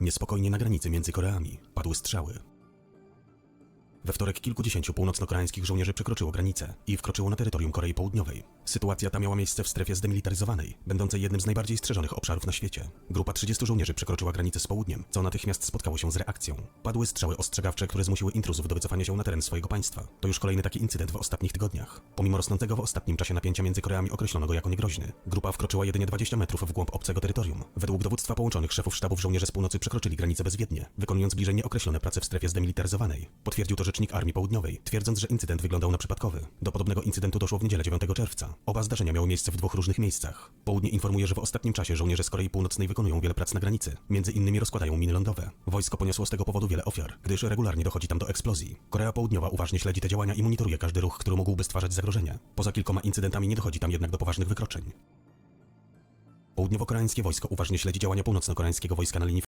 Niespokojnie na granicy między Koreami padły strzały. We wtorek kilkudziesięciu północno-koreańskich żołnierzy przekroczyło granicę i wkroczyło na terytorium Korei Południowej. Sytuacja ta miała miejsce w strefie zdemilitaryzowanej, będącej jednym z najbardziej strzeżonych obszarów na świecie. Grupa 30 żołnierzy przekroczyła granicę z południem, co natychmiast spotkało się z reakcją. Padły strzały ostrzegawcze, które zmusiły intruzów do wycofania się na teren swojego państwa. To już kolejny taki incydent w ostatnich tygodniach. Pomimo rosnącego w ostatnim czasie napięcia między Koreami określono go jako niegroźny. Grupa wkroczyła jedynie 20 metrów w głąb obcego terytorium. Według dowództwa połączonych szefów sztabów żołnierze z północy przekroczyli granicę bezwiednie, wykonując bliżej nieokreślone prace w strefie zdemilitaryzowanej. Potwierdził to rzecznik Armii Południowej, twierdząc, że incydent wyglądał na przypadkowy. Do podobnego incydentu doszło w niedzielę 9 czerwca. Oba zdarzenia miały miejsce w dwóch różnych miejscach. Południe informuje, że w ostatnim czasie żołnierze z Korei Północnej wykonują wiele prac na granicy. Między innymi rozkładają miny lądowe. Wojsko poniosło z tego powodu wiele ofiar, gdyż regularnie dochodzi tam do eksplozji. Korea Południowa uważnie śledzi te działania i monitoruje każdy ruch, który mógłby stwarzać zagrożenie. Poza kilkoma incydentami nie dochodzi tam jednak do poważnych wykroczeń. Południowo-koreańskie wojsko uważnie śledzi działania północno-koreańskiego wojska na linii